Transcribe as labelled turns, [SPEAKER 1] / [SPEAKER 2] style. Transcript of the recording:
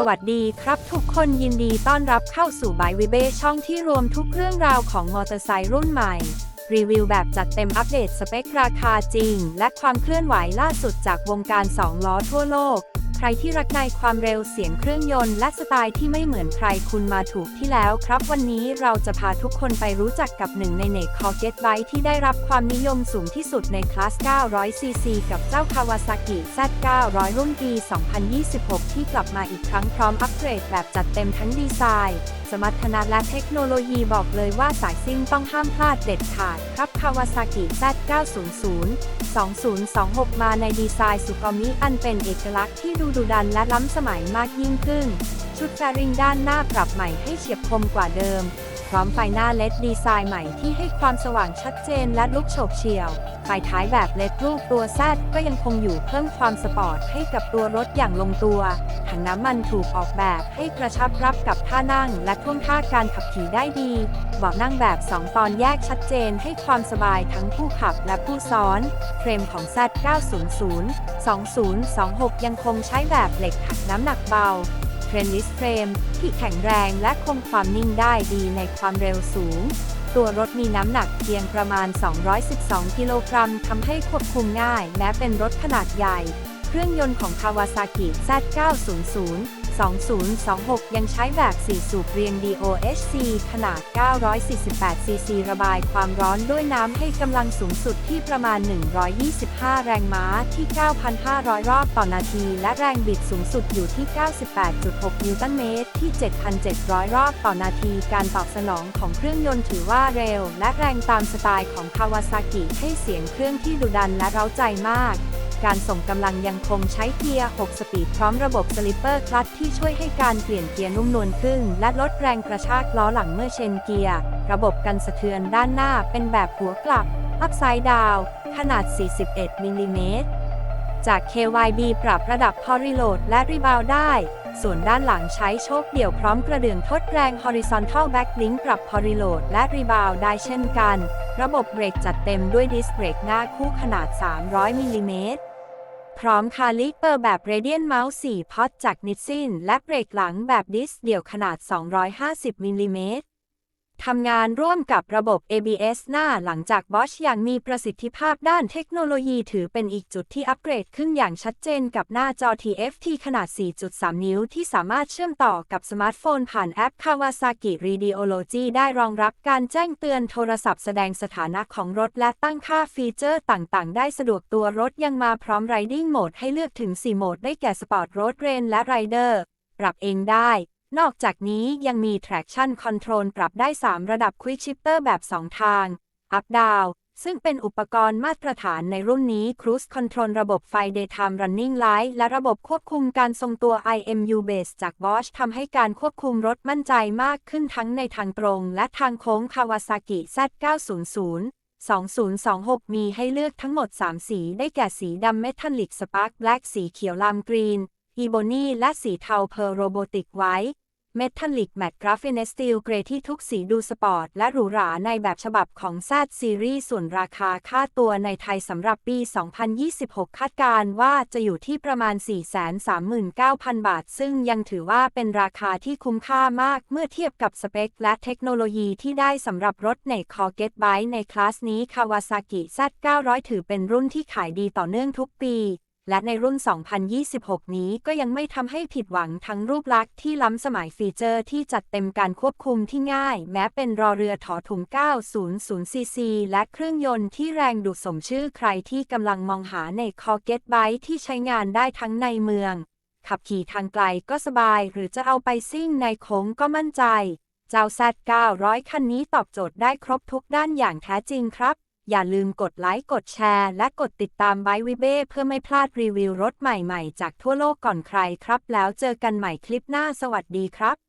[SPEAKER 1] สวัสดีครับทุกคนยินดีต้อนรับเข้าสู่บายวิเบช่องที่รวมทุกเรื่องราวของมอเตอร์ไซค์รุ่นใหม่ รีวิวแบบจัดเต็มอัปเดตสเปคราคาจริง และความเคลื่อนไหวล่าสุดจากวงการ 2 ล้อทั่วโลก ใครที่รักในความเร็วเสียงเครื่องยนต์และสไตล์ที่ไม่เหมือนใครคุณมาถูกที่แล้วครับ วันนี้เราจะพาทุกคนไปรู้จักกับหนึ่งในเนกคอเกตไบที่ได้รับความนิยมสูงที่สุดในคลาส 900cc กับเจ้า Kawasaki Z900 รุ่นปี 2026 ที่กลับมาอีกครั้งพร้อมอัปเกรดแบบจัดเต็มทั้งดีไซน์ สมรรถนะและเทคโนโลยีบอกเลยว่าสายซิ่งต้องห้ามพลาดเด็ดขาดครับ Kawasaki Z900 2026 มาในดีไซน์สุกอมิอันเป็นเอกลักษณ์ที่ดูดุดันและล้ำสมัยมากยิ่งขึ้นชุดแฟริงด้านหน้าปรับใหม่ให้เฉียบคมกว่าเดิม พร้อมไฟหน้าเลดดีไซน์ใหม่ที่ให้ความสว่างชัดเจนและลุกโฉบเฉี่ยว ไฟท้ายแบบเลดรูปตัวแซดก็ยังคงอยู่เพิ่มความสปอร์ตให้กับตัวรถอย่างลงตัว ถังน้ำมันถูกออกแบบให้กระชับรับกับท่านั่ง และท่วงท่าการขับขี่ได้ดีเบาะนั่งแบบ 2 ตอนแยกชัดเจนให้ความสบายทั้งผู้ขับและผู้ซ้อน เฟรมของ Z900 2026 ยังคงใช้แบบเหล็กหักน้ำหนักเบา เทรนนิสเฟรม ที่แข็งแรงและคงความนิ่งได้ดีในความเร็วสูง ตัวรถมีน้ำหนักเพียงประมาณ 212 กิโลกรัมทำให้ควบคุมง่ายแม้เป็นรถขนาดใหญ่ เครื่องยนต์ของ Kawasaki Z900 2026 ยังใช้แบบ 4 สูบเรียง DOHC ขนาด 948 cc ระบายความร้อนด้วยน้ำให้กำลังสูงสุดที่ประมาณ 125 แรงม้าที่ 9,500 รอบต่อนาที และแรงบิดสูงสุดอยู่ที่ 98.6 นิวตันเมตรที่ 7,700 รอบต่อนาที การตอบสนองของเครื่องยนต์ถือว่าเร็ว และแรงตามสไตล์ของ Kawasaki ให้เสียงเครื่องที่ดุดันและเร้าใจมาก การส่งกำลังยังคงใช้เกียร์ 6 สปีดพร้อมระบบสลิปเปอร์คลัตที่ช่วยให้การเปลี่ยนเกียร์นุ่มนวลขึ้น และลดแรงกระชากล้อหลังเมื่อเชนเกียร์ ระบบกันสะเทือนด้านหน้าเป็นแบบหัวกลับอัพไซด์ดาวขนาด 41มิลลิเมตร จาก KYB ปรับระดับพอริโหลดและรีบาวได้ ส่วนด้านหลังใช้โชคเดี่ยวพร้อมกระเดื่องทดแรง Horizontal Backlink ปรับพอริโหลดและรีบาวได้เช่นกัน ระบบเบรกจัดเต็มด้วยดิสเบรกหน้าคู่ขนาด 300 มิลลิเมตรพร้อมคาลิเปอร์แบบ Radiant Mouse 4พอตจากนิ s ซินและเบรกหลังแบบดิสเดี่ยวขนาด 250มิลลิเมตร ทำงานร่วมกับระบบ ABS หน้าหลังจาก Bosch อย่างมีประสิทธิภาพด้านเทคโนโลยีถือเป็นอีกจุดที่อัปเกรดขึ้นอย่างชัดเจนกับหน้าจอ TFT ขนาด 4.3 นิ้วที่สามารถเชื่อมต่อกับสมาร์ทโฟนผ่านแอป Kawasaki Radiology ได้รองรับการแจ้งเตือนโทรศัพท์แสดงสถานะของรถและตั้งค่าฟีเจอร์ต่างๆ ได้สะดวกตัวรถยังมาพร้อม Riding Mode ให้เลือกถึง 4 โหมดได้แก่ Sport Road Rain และ Rider ปรับเองได้ นอกจากนี้ยังมี traction control ปรับได้ 3 ระดับ quick shifter แบบ 2 ทาง up down ซึ่งเป็นอุปกรณ์มาตรฐานในรุ่นนี้ cruise control ระบบไฟ daytime running light และระบบควบคุมการทรงตัว IMU base จาก Bosch ทำให้การควบคุมรถมั่นใจมากขึ้นทั้งในทางตรง และทางโค้ง Kawasaki Z900 2026 มีให้เลือกทั้งหมด 3 สีได้แก่สีดำ Metallic Spark Black สีเขียวลามกรีนอีโบนีและสีเทาเพอร์โรโบติกไว้ เมทัลลิกแมตต์กราฟินสตีลเกรที่ทุกสีดูสปอร์ต และหรูหราในแบบฉบับของ Z ซีรีส์ส่วนราคาค่าตัวในไทยสำหรับปี 2026 คาดการณ์ว่าจะอยู่ที่ประมาณ 439,000 บาท ซึ่งยังถือว่าเป็นราคาที่คุ้มค่ามากเมื่อเทียบกับสเปค และเทคโนโลยีที่ได้สำหรับรถในคอเกตไบในคลาสนี้ Kawasaki Z900 ถือเป็นรุ่นที่ขายดีต่อเนื่องทุกปี และในรุ่น 2026 นี้ก็ยังไม่ทำให้ผิดหวังทั้งรูปลักษณ์ที่ล้ำสมัยฟีเจอร์ที่จัดเต็มการควบคุมที่ง่าย แม้เป็นรอเรือถอถุง 900ซีซีและเครื่องยนต์ที่แรงดูดสมชื่อใครที่กำลังมองหาในคอเก็ตไบที่ใช้งานได้ทั้งในเมือง ขับขี่ทางไกลก็สบายหรือจะเอาไปซิ่งในโค้งก็มั่นใจ เจ้า Z900 คันนี้ตอบโจทย์ได้ครบทุกด้านอย่างแท้จริงครับ อย่าลืมกดไลค์กดแชร์ และกดติดตามไบวิเบ้เพื่อไม่พลาดรีวิวรถใหม่ๆ จากทั่วโลกก่อนใครครับ แล้วเจอกันใหม่คลิปหน้าสวัสดีครับ